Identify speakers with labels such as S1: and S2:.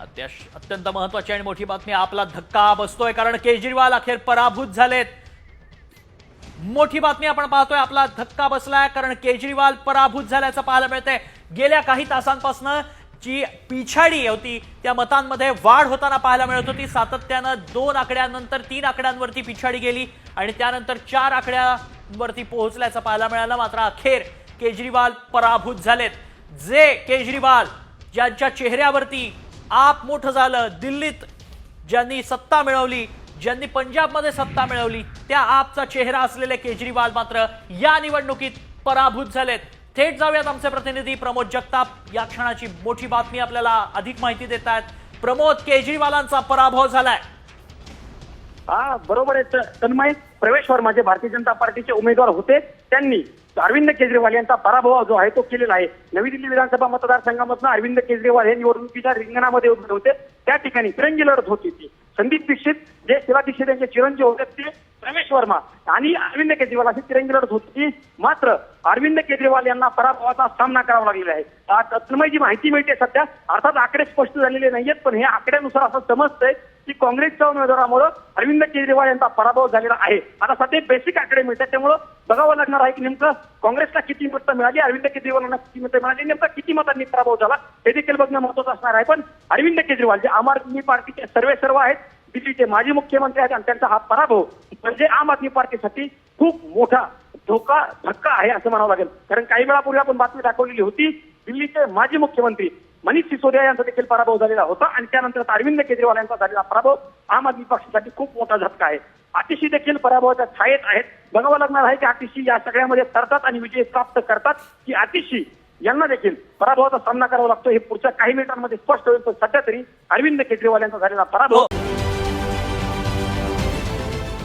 S1: अत्यंत महत्वाची आणि मोठी बातमी आपला धक्का बसतोय कारण केजरीवाल अखेर पराभूत झालेत. मोठी बातमी आपण पाहतोय आपला धक्का बसलाय कारण केजरीवाल पराभूत झाल्याचं पाहायला मिळतंय. गेल्या काही तासांपासून जी पिछाडी होती त्या मतांमध्ये वाढ होताना पाहायला मिळत होती. सातत्यानं दोन आकड्यानंतर तीन आकड्यांवरती पिछाडी गेली आणि त्यानंतर चार आकड्यांवरती पोहोचल्याचं पाहायला मिळालं. मात्र अखेर केजरीवाल पराभूत झालेत. जे केजरीवाल ज्यांच्या चेहऱ्यावरती आप मोठं झालं. दिल्लीत ज्यांनी सत्ता मिळवली ज्यांनी पंजाबमध्ये सत्ता मिळवली त्या आपचा चेहरा असलेले केजरीवाल मात्र या निवडणुकीत पराभूत झालेत. थेट जाऊयात आमचे प्रतिनिधी प्रमोद जगताप. या क्षणाची मोठी बातमी आपल्याला अधिक माहिती देत आहेत. प्रमोद केजरीवालांचा पराभव झालाय.
S2: हा बरोबर आहे. तन्मय प्रवेश वर्मा जे भारतीय जनता पार्टीचे उमेदवार होते त्यांनी अरविंद केजरीवाल यांचा पराभव जो आहे तो केलेला आहे. नवी दिल्ली विधानसभा मतदारसंघामधून अरविंद केजरीवाल हे निवडणुकीच्या रिंगणामध्ये उभे होते. त्या ठिकाणी तिरंगी लढत होती ती. संदीप दीक्षित जे शिला दीक्षित यांचे चिरंजीव होते ते रमेश वर्मा आणि अरविंद केजरीवाल अशी तिरंगी लढत होती मात्र अरविंद केजरीवाल यांना पराभवाचा सामना करावा लागलेला आहे. तन्मय जी माहिती मिळते सध्या अर्थात आकडे स्पष्ट झालेले नाहीयेत पण हे आकड्यानुसार असं समजतंय की काँग्रेसच्या उमेदवारामुळे अरविंद केजरीवाल यांचा पराभव झालेला आहे. आता सध्या बेसिक आकडे मिळतात त्यामुळं बघावं लागणार आहे की नेमकं काँग्रेसला किती मतं मिळाली अरविंद केजरीवालांना किती मतं मिळाली नेमका किती मतांनी पराभव झाला हे देखील बघणं महत्वाचं असणार आहे. पण अरविंद केजरीवाल जे आम आदमी पार्टीचे सर्वे सर्व आहेत दिल्लीचे माजी मुख्यमंत्री आहेत आणि त्यांचा हा पराभव म्हणजे आम आदमी पार्टीसाठी खूप मोठा धोका धक्का आहे असं म्हणावं लागेल. कारण काही वेळापूर्वी आपण बातमी दाखवलेली होती दिल्लीचे माजी मुख्यमंत्री मनीष सिसोदिया यांचा देखील पराभव झालेला होता आणि त्यानंतर अरविंद केजरीवाल यांचा झालेला पराभव आम आदमी पक्षासाठी खूप मोठा झटका आहे. अतिशी देखील पराभवाच्या छायेत आहेत. बघावं लागणार आहे की अतिशी या सगळ्यामध्ये तरतात आणि विजय प्राप्त करतात की अतिशी यांना देखील पराभवाचा सामना करावा लागतो हे पुढच्या काही मिनिटांमध्ये स्पष्ट होईल. पण सध्या तरी अरविंद केजरीवाल यांचा झालेला पराभव